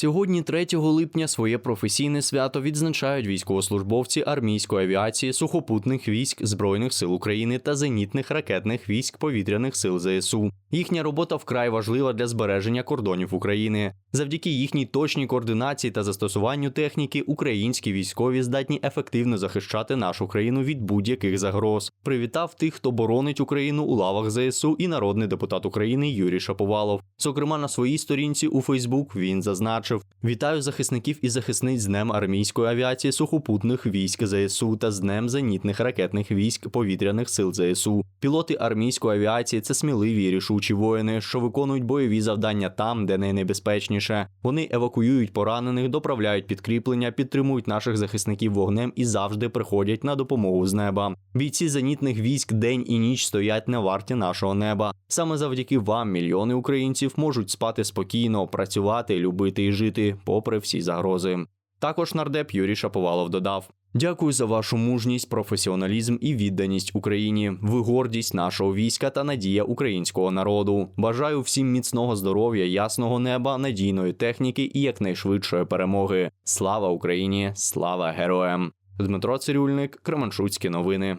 Сьогодні, 3 липня, своє професійне свято відзначають військовослужбовці армійської авіації, сухопутних військ Збройних сил України та зенітних ракетних військ повітряних сил ЗСУ. Їхня робота вкрай важлива для збереження кордонів України. Завдяки їхній точній координації та застосуванню техніки, українські військові здатні ефективно захищати нашу країну від будь-яких загроз. Привітав тих, хто боронить Україну у лавах ЗСУ, і народний депутат України Юрій Шаповалов. Зокрема, на своїй сторінці у Фейсбук він зазначив: Вітаю захисників і захисниць з Днем армійської авіації сухопутних військ ЗСУ та з Днем зенітних ракетних військ повітряних сил ЗСУ. Пілоти армійської авіації це сміливі і рішучі воїни, що виконують бойові завдання там, де найнебезпечніше. Вони евакуюють поранених, доправляють підкріплення, підтримують наших захисників вогнем і завжди приходять на допомогу з неба. Бійці зенітних військ день і ніч стоять на варті нашого неба. Саме завдяки вам мільйони українців можуть спати спокійно, працювати, любити і жити, попри всі загрози. Також нардеп Юрій Шаповалов додав: Дякую за вашу мужність, професіоналізм і відданість Україні. Ви гордість нашого війська та надія українського народу. Бажаю всім міцного здоров'я, ясного неба, надійної техніки і якнайшвидшої перемоги. Слава Україні! Слава героям! Дмитро Цирюльник, Кременчуцькі новини.